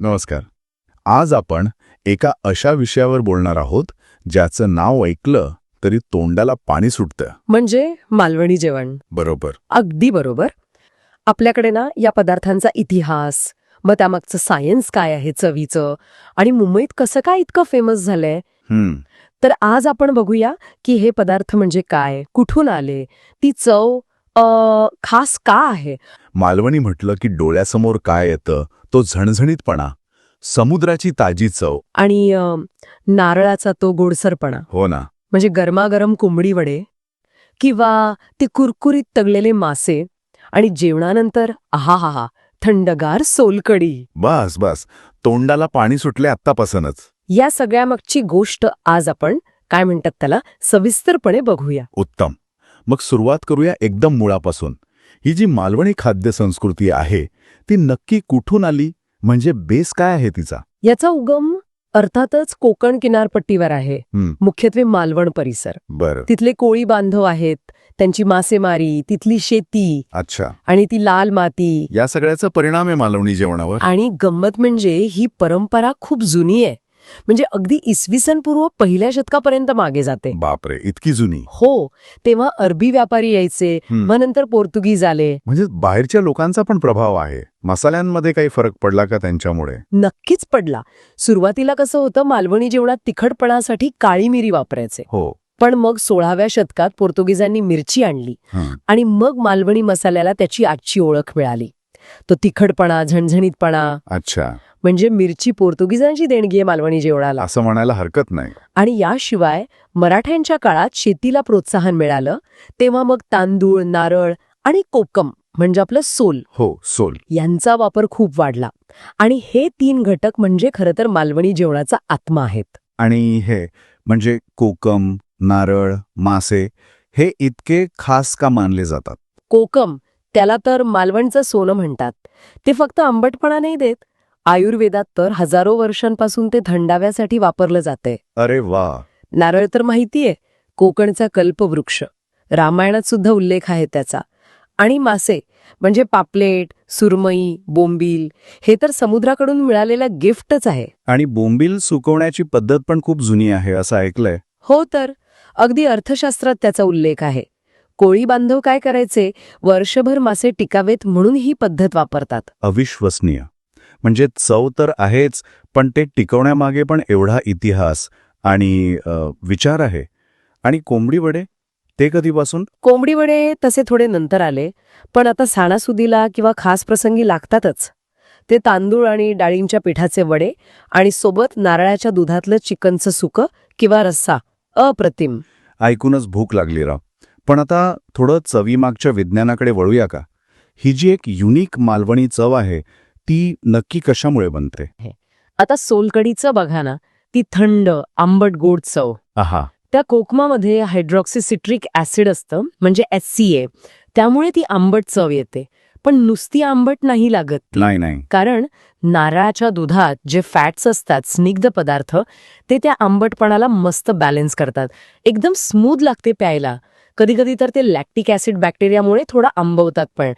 नमस्कार. आज आपण एका अशा विषयावर बोलणार आहोत ज्याचं नाव ऐकलं तरी तोंडाला पाणी सुटतं. म्हणजे मालवणी जेवण. बरोबर. अगदी बरोबर. आपल्याकडे ना या पदार्थांचा इतिहास मग त्यामागचं सायन्स काय आहे चवीचं आणि मुंबईत कसं काय इतकं फेमस झालंय? हम्म. तर आज आपण बघूया की हे पदार्थ म्हणजे काय कुठून आले ती चव अ, खास का आहे? मालवणी म्हटलं की डोळ्यासमोर काय येतं तो झणझणीतपणा समुद्राची ताजी चव. आणि नारळाचा तो गोडसरपणा. हो ना. म्हणजे गरमागरम कोंबडी वडे किंवा ते कुरकुरीत तगलेले मासे आणि जेवणानंतर आहा हा हा थंडगार सोलकडी बस बस. तोंडाला पाणी सुटले आत्तापासूनच. या सगळ्यामागची गोष्ट आज आपण काय म्हणतात त्याला सविस्तरपणे बघूया. उत्तम. मग सुरुवात करूया एकदम मुळापासून. ही जी मालवणी खाद्य संस्कृती आहे ती नक्की कुठून आली? म्हणजे बेस काय आहे तिचा? याचा उगम अर्थातच कोकण किनारपट्टीवर आहे. मुख्यत्वे मालवण परिसर. बरं. तिथले कोळी बांधव आहेत त्यांची मासेमारी तिथली शेती अच्छा. आणि ती लाल माती. या सगळ्याचा परिणाम आहे मालवणी जेवणावर? आणि गंमत म्हणजे ही परंपरा खूप जुनी आहे. म्हणजे अगदी इसवी सन पूर्व पहिल्या शतकापर्यंत मागे जाते. बापरे इतकी जुनी. हो तेव्हा अरबी व्यापारी यायचे. मग नंतर पोर्तुगीज आले. म्हणजे बाहेरच्या लोकांचा पण प्रभाव आहे. मसाल्यांमध्ये काही फरक पडला का त्यांच्यामुळे? नक्कीच पडला. सुरुवातीला कसं होतं मालवणी जेवणात तिखटपणासाठी काळी मिरी वापरायचे. हो. पण मग सोळाव्या शतकात पोर्तुगीजांनी मिरची आणली. आणि मग मालवणी मसाल्याला त्याची आजची ओळख मिळाली. तो तिखटपणा झणझणीतपणा. अच्छा. म्हणजे मिरची पोर्तुगीजांची देणगी आहे मालवणी जेवणाला. असं म्हणायला हरकत नाही. आणि याशिवाय मराठ्यांच्या काळात शेतीला प्रोत्साहन मिळालं तेव्हा मग तांदूळ नारळ आणि कोकम म्हणजे आपलं सोल हो सोल. यांचा वापर खूप वाढला. आणि हे तीन घटक म्हणजे खरं तर मालवणी जेवणाचा आत्मा आहेत. आणि हे म्हणजे कोकम नारळ मासे हे इतके खास का मानले जातात? कोकम त्याला तर मालवणचं सोनं म्हणतात. ते फक्त आंबटपणा नाही देत. आयुर्वेदात तर हजारो वर्षांपासून ते थंडाव्यासाठी वापरलं जाते अरे वा. नारळ तर माहितीये कोकणचा कल्पवृक्ष. रामायणात सुद्धा उल्लेख आहे त्याचा. आणि मासे म्हणजे पापलेट सुरमई बोंबील हे तर समुद्राकडून मिळालेलं गिफ्टच आहे. आणि बोंबील सुकवण्याची पद्धत पण खूप जुनी आहे असं ऐकलंय. हो तर अगदी अर्थशास्त्रात त्याचा उल्लेख आहे. कोळी बांधव काय करायचे? वर्षभर मासे टिकावेत म्हणून ही पद्धत वापरतात. अविश्वसनीय. म्हणजे चव तर आहेच पण ते टिकवण्यामागे पण एवढा इतिहास आणि विचार आहे. आणि कोंबडी वडे? ते कधीपासून? कोंबडी वडे तसे थोडे नंतर आले पण आता सणासुदीला किंवा खास प्रसंगी लागतातच. ते तांदूळ आणि डाळींच्या पिठाचे वडे आणि सोबत नारळाच्या दुधातलं चिकनचं सुकं किंवा रस्सा अप्रतिम. ऐकूनच भूक लागली राव. पण आता थोडं चवीमागच्या विज्ञानाकडे वळूया का? ही जी एक युनिक मालवणी चव आहे ती नक्की कशामुळे बनते? आता सोलकडीचं बघा ना ती थंड आंबट गोड चव. आहा. त्या कोकमामध्ये हायड्रॉक्सिसिट्रिक ॲसिड असतं म्हणजे एस सी ए त्यामुळे ती आंबट चव येते. पण नुसती आंबट नाही लागत नाही नाही. कारण नारळाच्या दुधात जे फॅट्स असतात स्निग्ध पदार्थ ते त्या आंबटपणाला मस्त बॅलन्स करतात. एकदम स्मूथ लागते प्यायला. कधी कधी तर ते लॅक्टिक ॲसिड बॅक्टेरियामुळे थोडा आंबवतात पण.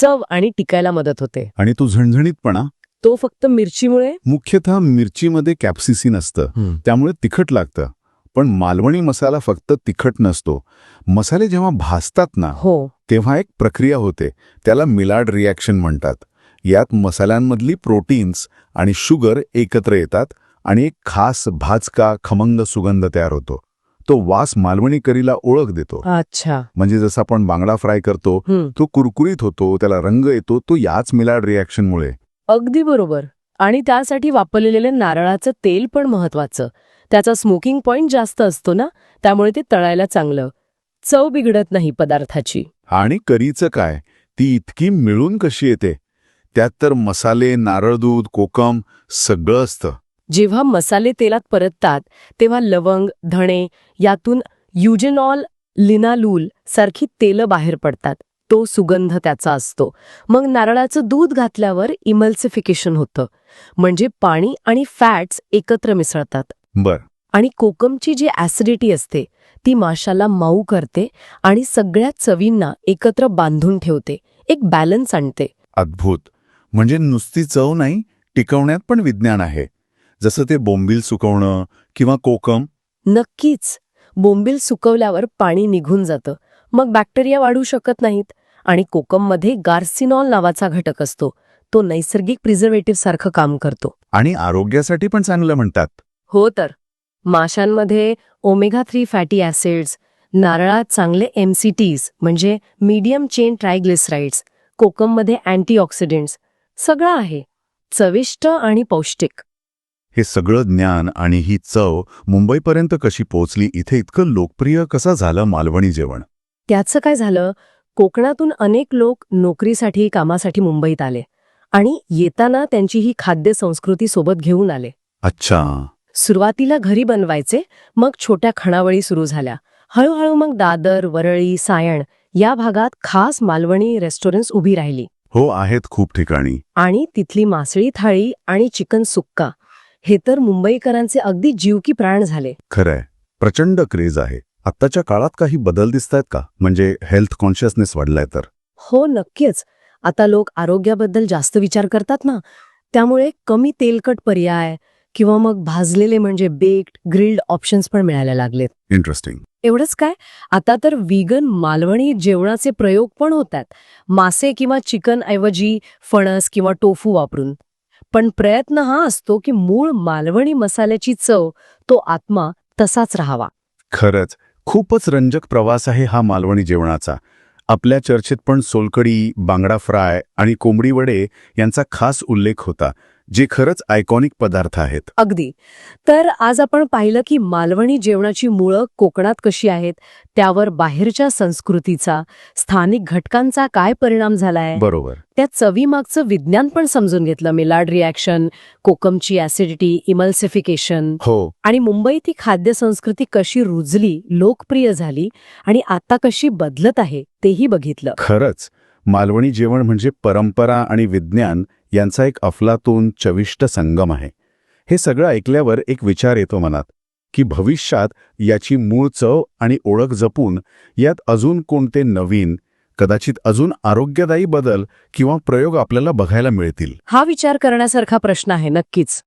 चव आणि टिकायला मदत होते. आणि तो झणझणीतपणा? तो फक्त मिरचीमुळे? मुख्यतः मिरचीमध्ये कॅप्सिसिन असतं. त्यामुळे तिखट लागतं. पण मालवणी मसाला फक्त तिखट नसतो. मसाले जेव्हा भाजतात ना हो. तेव्हा एक प्रक्रिया होते. त्याला मिलाड रिॲक्शन म्हणतात. यात मसाल्यांमधली प्रोटीन्स आणि शुगर एकत्र येतात आणि एक खास भाजका खमंग सुगंध तयार होतो. तो वास मालवणी करीला ओळख देतो. अच्छा. म्हणजे जसं आपण बांगडा फ्राय करतो. तो कुरकुरीत होतो त्याला रंग येतो तो याच मिलाड रिॲक्शनमुळे. अगदी बरोबर. आणि त्यासाठी वापरलेले नारळाचं तेल पण महत्वाचं त्याचा स्मोकिंग पॉइंट जास्त असतो ना त्यामुळे ते तळायला चांगलं. चव बिघडत नाही पदार्थाची. आणि करीचं काय? ती इतकी मिळून कशी येते? त्यात तर मसाले नारळ दूध कोकम सगळं असतं. जेव्हा मसाले तेलात परततात तेव्हा लवंग धणे यातून युजेनॉल लिनालूल सारखी तेलं बाहेर पडतात. तो सुगंध त्याचा असतो. मग नारळाचं दूध घातल्यावर इमल्सिफिकेशन होतं. म्हणजे पाणी आणि फॅट्स एकत्र मिसळतात. बर. आणि कोकमची जी ॲसिडिटी असते ती माशाला मऊ करते आणि सगळ्या चवींना एकत्र बांधून ठेवते. एक बॅलन्स आणते. अद्भुत. म्हणजे नुसती चव नाही टिकवण्यात पण विज्ञान आहे. जसं ते बोंबील सुकवणं किंवा कोकम? नक्कीच. बोंबील सुकवल्यावर पाणी निघून जातं. मग बॅक्टेरिया वाढू शकत नाहीत आणि कोकममध्ये गार्सिनॉल नावाचा घटक असतो. तो नैसर्गिक प्रिझर्वेटिव्ह सारखं काम करतो. आणि आरोग्यासाठी पण चांगलं म्हणतात. हो तर. माशांमध्ये ओमेगा थ्री फॅटी ॲसिड्स नारळात चांगले एमसीटीज म्हणजे मीडियम चेन ट्रायग्लिसराइड्स कोकममध्ये अँटीऑक्सिडंट्स सगळं आहे. चविष्ट आणि पौष्टिक. हे सगळं ज्ञान आणि ही चव मुंबईपर्यंत कशी पोहोचली इथे इतकं लोकप्रिय कसं झालं मालवणी जेवण? त्याचं काय झालं? कोकणातून अनेक लोक नोकरीसाठी कामासाठी मुंबईत आले आणि येताना त्यांची ही खाद्य संस्कृती सोबत घेऊन आले. अच्छा. सुरुवातीला घरी बनवायचे मग छोट्या खणावळी सुरू झाल्या. हळूहळू मग दादर वरळी सायण या भागात खास मालवणी रेस्टॉरंट्स उभी राहिली. हो आहेत खूप ठिकाणी. आणि तिथली मासळी थाळी आणि चिकन सुक्का हे तर मुंबईकरांचे अगदी जीव की प्राण झाले. खरंय. प्रचंड क्रेज आहे. आत्ताच्या काळात काही बदल दिसत आहेत का? म्हणजे हेल्थ कॉन्शियसनेस वाढलाय तर. हो नक्कीच. आता लोक आरोग्याबद्दल जास्त विचार करतात ना. त्यामुळे कमी तेलकट पर्याय किंवा मग भाजलेले म्हणजे बेक्ड ग्रिल्ड ऑप्शन्स पण मिळायला लागलेत. इंटरेस्टिंग एवढंच काय? आता तर विगन मालवणी जेवणाचे प्रयोग पण होतात. मासे किंवा चिकन ऐवजी फणस किंवा टोफू वापरून. पण प्रयत्न हा असतो की मूळ मालवणी मसाल्याची चव तो आत्मा तसाच राहावा. खरंच खूपच रंजक प्रवास आहे हा मालवणी जेवणाचा. आपल्या चर्चेत पण सोलकडी बांगडा फ्राय आणि कोंबडी वडे यांचा खास उल्लेख होता. जे खरंच आयकॉनिक पदार्थ आहेत. अगदी. तर आज आपण पाहिलं की मालवणी जेवणाची मुळं कोकणात कशी आहेत त्यावर बाहेरच्या संस्कृतीचा स्थानिक घटकांचा काय परिणाम झालाय? बरोबर. त्या चवीमागचं विज्ञान पण समजून घेतलं मिलाड रिॲक्शन कोकमची ऍसिडिटी इमल्सिफिकेशन हो. आणि मुंबईत ही खाद्य संस्कृती कशी रुजली लोकप्रिय झाली आणि आता कशी बदलत आहे तेही बघितलं. खरंच. मालवणी जेवण म्हणजे परंपरा आणि विज्ञान यांचा एक अफलातून चविष्ट संगम आहे. हे सगळं ऐकल्यावर एक विचार येतो मनात की भविष्यात याची मूळ चव आणि ओळख जपून यात अजून कोणते नवीन कदाचित अजून आरोग्यदायी बदल किंवा प्रयोग आपल्याला बघायला मिळतील. हा विचार करण्यासारखा प्रश्न आहे नक्कीच.